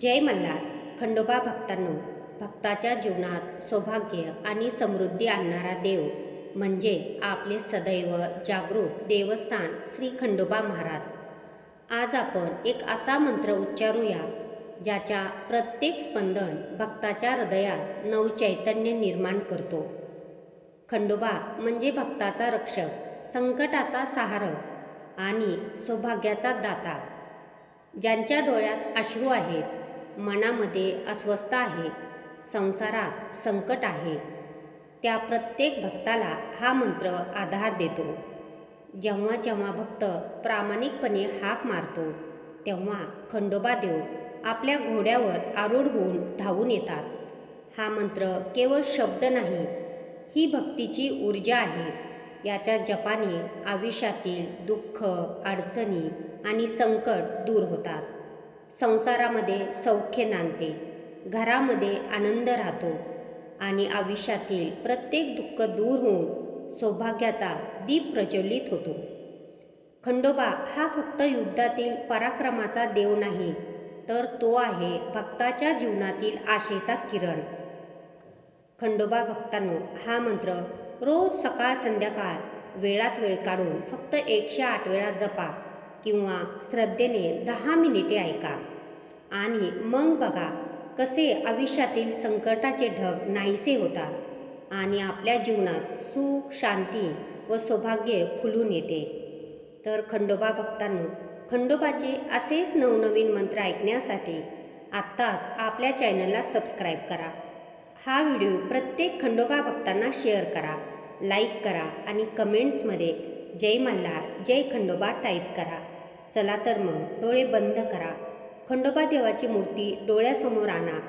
जय मल्हार. खंडोबा भक्तांनो भक्ताच्या जीवनात सौभाग्य आणि समृद्धी आणणारा देव म्हणजे आपले सदैव जागृत देवस्थान श्री खंडोबा महाराज. आज आपण एक असा मंत्र उच्चारूया ज्याच्या प्रत्येक स्पंदन भक्ताच्या हृदयात नवचैतन्य निर्माण करतो. खंडोबा म्हणजे भक्ताचा रक्षक संकटाचा सहारक आणि सौभाग्याचा दाता ज्यांच्या डोळ्यात अश्रू आहेत मनामध्ये अस्वस्थ आहे संसारात संकट आहे. त्या प्रत्येक भक्ताला हा मंत्र आधार देतो. जेव्हा जेव्हा भक्त प्रामाणिकपणे हाक मारतो तेव्हा खंडोबा देव आपल्या घोड्यावर आरूढ होऊन धावून येतात. हा मंत्र केवळ शब्द नाही ही भक्तीची ऊर्जा आहे. याच्या जपाने आयुष्यातील दुःख अडचणी आणि संकट दूर होतात. संसारामध्ये सौख्य नांदते घरामध्ये आनंद राहतो आणि आयुष्यातील प्रत्येक दुःख दूर होऊन सौभाग्याचा दीप प्रज्वलित होतो. खंडोबा हा फक्त युद्धातील पराक्रमाचा देव नाही तर तो आहे भक्ताच्या जीवनातील आशेचा किरण. खंडोबा भक्तांनो हा मंत्र रोज सकाळ संध्याकाळ वेळात वेळ काढून फक्त एकशे आठ वेळा जपा. किंवा श्रद्धेने दहा मिनिटे ऐका. आणि मग बघा कसे आयुष्यातील संकटाचे ढग नाहीसे होतात आणि आपल्या जीवनात सुख शांती व सौभाग्य फुलून येते. तर खंडोबा भक्तांनो खंडोबाचे असेच नवनवीन मंत्र ऐकण्यासाठी आत्ताच आपल्या चॅनलला सबस्क्राईब करा. हा व्हिडिओ प्रत्येक खंडोबा भक्तांना शेअर करा लाईक करा आणि कमेंट्समध्ये जय मल्हार जय खंडोबा टाईप करा. चला तर मग डोळे बंद करा. खंडोबा देवाची मूर्ती डोळ्यासमोर आणा.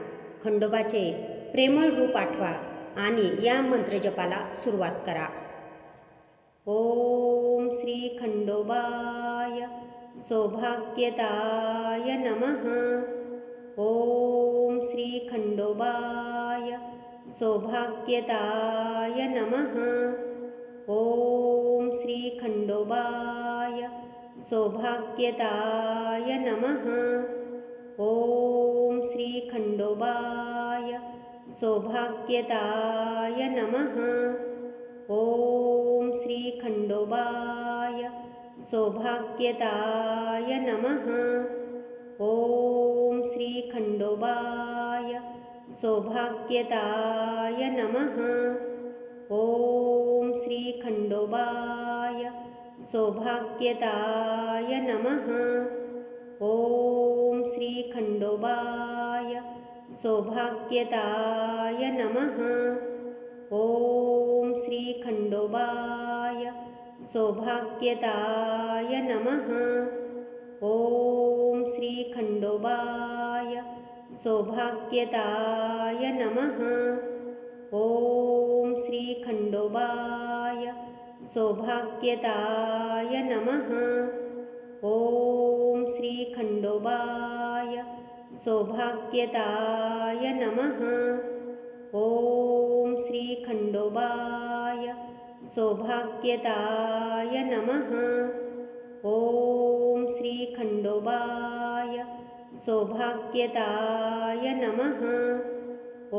खंडोबाचे प्रेमळ रूप आठवा आणि या मंत्रजपाला सुरुवात करा. ओम श्री खंडोबाय सौभाग्यदाय नमः. ओम श्री खंडोबाय सौभाग्यदाय नमः. ओम श्री खंडोबाय सौभाग्यताय नमः। ॐ श्रीखण्डोबाय सौभाग्यताय नमः। ॐ श्रीखण्डोबाय सौभाग्यताय नमः। ॐ श्रीखण्डोबाय सौभाग्यताय नमः। ॐ श्रीखण्डोबाय सौभाग्यताय नम। ओ श्रीखंडोबा सौभाग्यताय नम। ओ श्रीखंडोबा सौभाग्यताय नम। ॐ श्रीखण्डोबाय सौभाग्यदाय नमः। ॐ श्रीखण्डोबाय सौभाग्यताय नम। ॐ श्रीखण्डोबाय। सौभाग्यदाय नमः। ॐ श्रीखण्डोबाय। सौभाग्यदाय नमः। ॐ श्रीखण्डोबाय। सौभाग्यदाय नमः।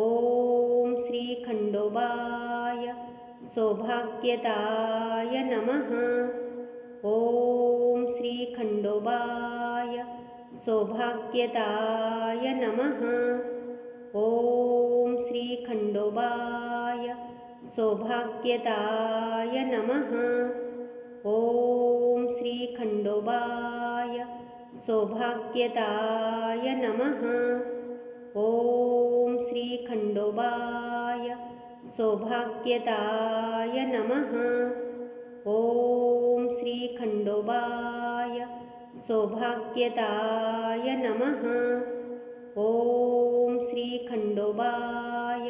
ॐ श्रीखण्डोबाय। सौभाग्यताय नम। ॐ श्रीखण्डोबाय। सौभाग्यदाय नमः। ॐ श्रीखण्डोबाय। सौभाग्यदाय नमः। ॐ श्रीखण्डोबाय। सौभाग्यदाय नमः। ॐ श्रीखण्डोबाय। सौभाग्यताय नम। ॐ श्रीखण्डोबाय सौभाग्यदाय नमः। ॐ श्रीखण्डोबाय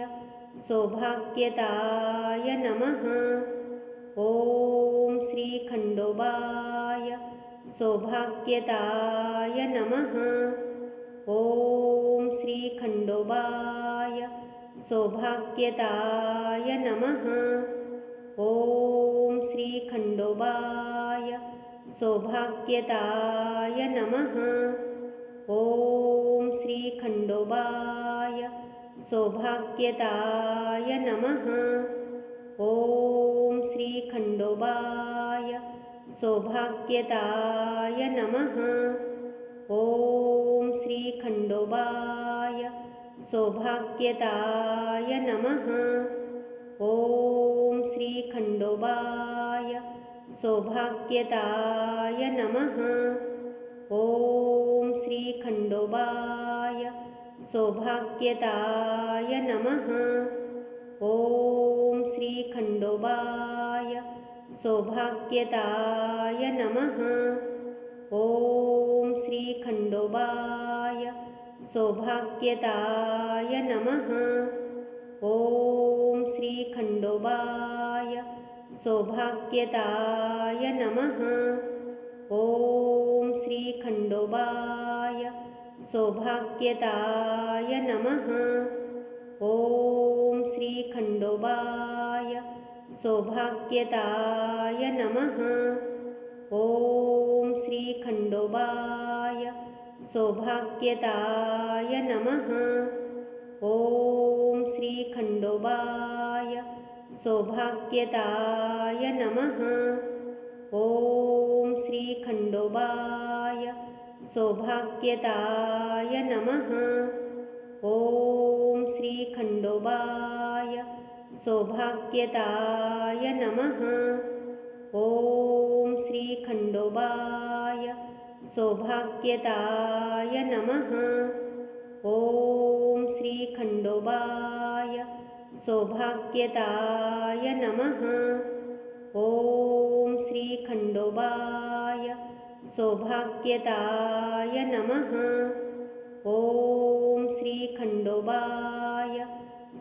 सौभाग्यदाय नमः। ॐ श्रीखण्डोबाय सौभाग्यदाय नमः। ॐ श्रीखण्डोबाय सौभाग्यताय नम। ॐ श्रीखण्डोबाय। सौभाग्यदाय नमः। ॐ श्रीखण्डोबाय। सौभाग्यदाय नमः। ॐ श्रीखण्डोबाय। सौभाग्यदाय नमः। ॐ श्रीखण्डोबाय। सौभाग्यदाय नमः। ॐ श्री खंडोबाय सौभाग्यदाय नमः। ॐ श्री खंडोबाय सौभाग्यदाय नमः। ॐ श्री खंडोबाय सौभाग्यदाय नमः। ॐ श्री खंडोबाय सौभाग्यदाय नमः। ॐ श्री खंडोबाय सौभाग्यदाय नमः। ॐ श्री खंडोबाय सौभाग्यदाय नमः। ॐ श्री खंडोबाय सौभाग्यदाय नमः। ॐ श्री खंडोबाय सौभाग्यदाय नमः। ॐ श्री खंडोबाय सौभाग्यदाय नमः। ॐ श्री खंडोबाय सौभाग्यदाय नमः। ॐ श्री खंडोबाय सौभाग्यदाय नमः। ॐ श्री खंडोबाय सौभाग्यदाय नमः। ॐ श्री खंडोबाय सौभाग्यदाय नमः। ॐ श्री खंडोबाय सौभाग्यदाय नमः। ॐ श्री खंडोबाय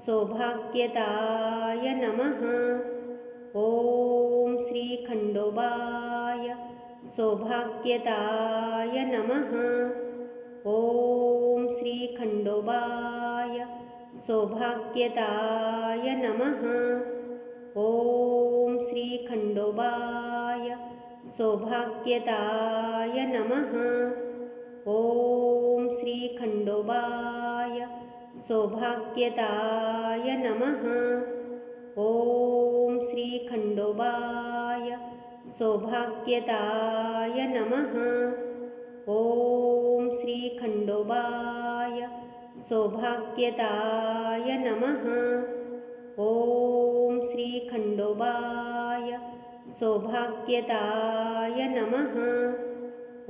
सौभाग्यदाय नमः। ॐ श्री खंडोबाय सौभाग्यदाय नमः। ॐ श्री खंडोबाय सौभाग्यदाय नमः। ॐ श्री खंडोबाय सौभाग्यदाय नमः। ॐ श्री खंडोबाय सौभाग्यदाय नमः। ॐ श्री खंडोबाय सौभाग्यदाय नमः। ॐ श्री खंडोबाय सौभाग्यदाय नमः। ॐ श्री खंडोबाय सौभाग्यदाय नमः।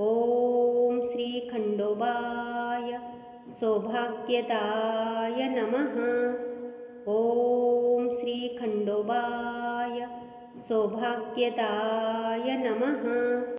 ॐ श्री खंडोबाय सौभाग्यदाय नमः। ॐ श्री खंडोबाय सौभाग्यदाय नमः।